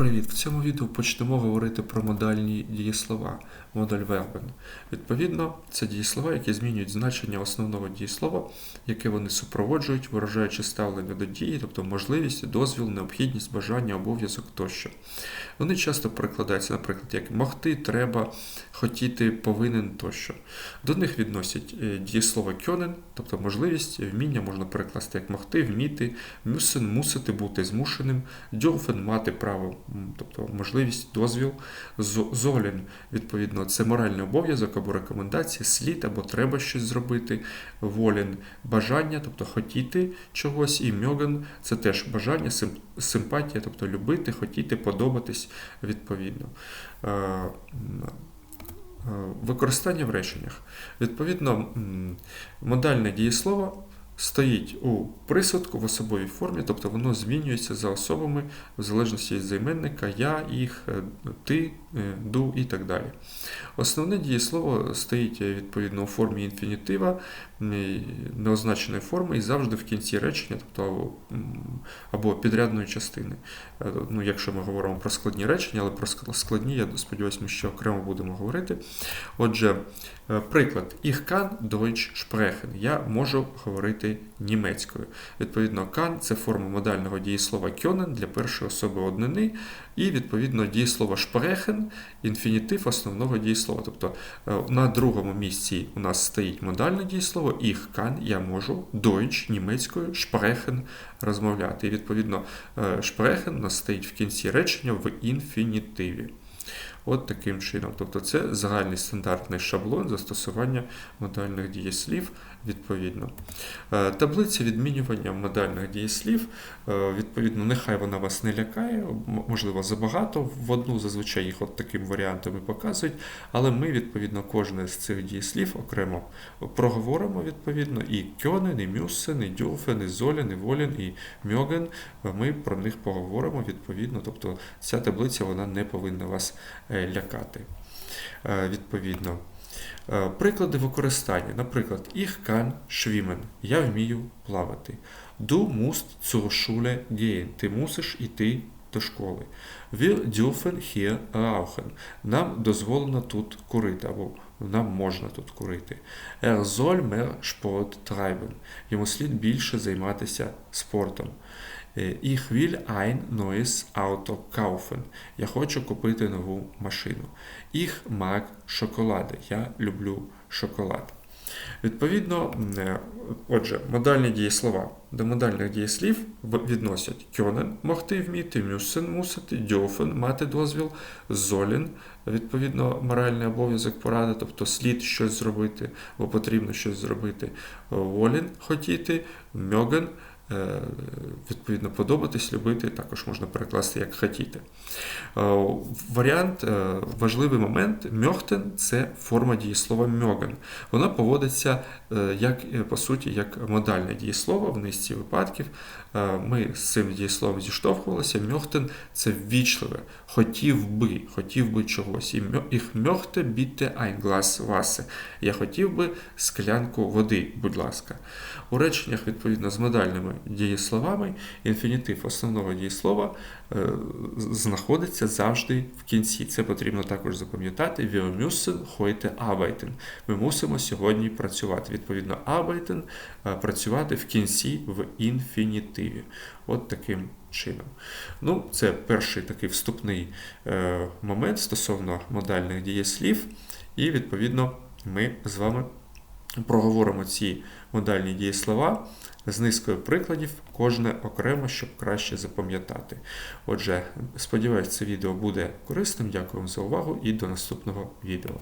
Привіт! В цьому відео почнемо говорити про модальні дієслова, модаль вербен. Відповідно, це дієслова, які змінюють значення основного дієслова, яке вони супроводжують, виражаючи ставлення до дії, тобто можливість, дозвіл, необхідність, бажання, обов'язок тощо. Вони часто перекладаються, наприклад, як могти, треба, хотіти, повинен тощо. До них відносять е, дієслово кьонен, тобто можливість, вміння можна перекласти як могти, вміти, мюсен, мусити бути змушеним, дьофен мати право, тобто можливість, дозвіл, золін, відповідно, це моральний обов'язок або рекомендація, слід або треба щось зробити, волін, бажання, тобто хотіти чогось, і мьоген це теж бажання, симпатія, тобто любити, хотіти, подобатись відповідно. Е, Е, Використання в реченнях. Відповідно, модальне дієслово стоїть у присадку в особовій формі, тобто воно змінюється за особами в залежності від займенника я, їх, е, ти, е, ду і так далі. Основне дієслово стоїть е, відповідно у формі інфінітива неозначеної форми і завжди в кінці речення, тобто або, підрядної частини. Е, Ну, якщо ми говоримо про складні речення, але про складні, я сподіваюся, ми ще окремо будемо говорити. Отже, е, приклад Ich kann Deutsch sprechen. Я можу говорити німецькою. Відповідно, kann – це форма модального дієслова können для першої особи однини, і відповідно дієслово sprechen – інфінітив основного дієслова. Тобто е, на другому місці у нас стоїть модальне дієслово Ich kann, я можу Deutsch німецькою sprechen розмовляти. І відповідно шпрехен sprechen у нас стоїть в кінці речення в інфінітиві. От таким чином. Тобто це загальний стандартний шаблон застосування модальних дієслів відповідно. Е, Таблиця відмінювання модальних дієслів, е, відповідно, нехай вона вас не лякає, можливо, забагато. В одну зазвичай їх от таким варіантом і показують, але ми, відповідно, кожне з цих дієслів окремо проговоримо відповідно і кьонен, і мюссен, і дюфен, і золен, і волен, і мьоген. Ми про них поговоримо відповідно. Тобто ця таблиця вона не повинна вас е, лякати. Е, Відповідно. Е, Приклади використання. Наприклад, ich kann schwimmen. Я вмію плавати. Du musst zur Schule gehen. Ти мусиш іти до школи. Wir dürfen hier rauchen. Нам дозволено тут курити, або нам можна тут курити. Er soll mehr Sport treiben. Йому слід більше займатися спортом. Ich will ein neues Auto kaufen. Я хочу купити нову машину. Ich mag шоколади. Я люблю шоколад. Відповідно, е, отже, модальні дієслова. До модальних дієслів відносять кьонен могти вміти, мюсен мусити, дьофен мати дозвіл, золін, відповідно, моральний обов'язок поради, тобто слід щось зробити, або потрібно щось зробити. Волін хотіти, мьоген відповідно подобатись, любити, також можна перекласти як хотіти. Е, Варіант, е, важливий момент, мьохтен це форма дієслова мьоген. Вона поводиться е, як, е, по суті, як модальне дієслово в низці випадків. Е, Ми з цим дієсловом зіштовхувалися. Мьохтен це ввічливе, хотів би, хотів би чогось. І мьохте біте ein Glas. Я хотів би склянку води, будь ласка. У реченнях, відповідно, з модальними дієсловами, інфінітив основного дієслова е, знаходиться завжди в кінці. Це потрібно також запам'ятати. Wir müssen heute arbeiten. Ми мусимо сьогодні працювати. Відповідно, arbeiten е, працювати в кінці в інфінітиві. От таким чином. Ну, це перший такий вступний е, момент стосовно модальних дієслів. І, відповідно, ми з вами проговоримо ці модальні дієслова з низкою прикладів, кожне окремо, щоб краще запам'ятати. Отже, сподіваюся, це відео буде корисним. Дякую вам за увагу і до наступного відео.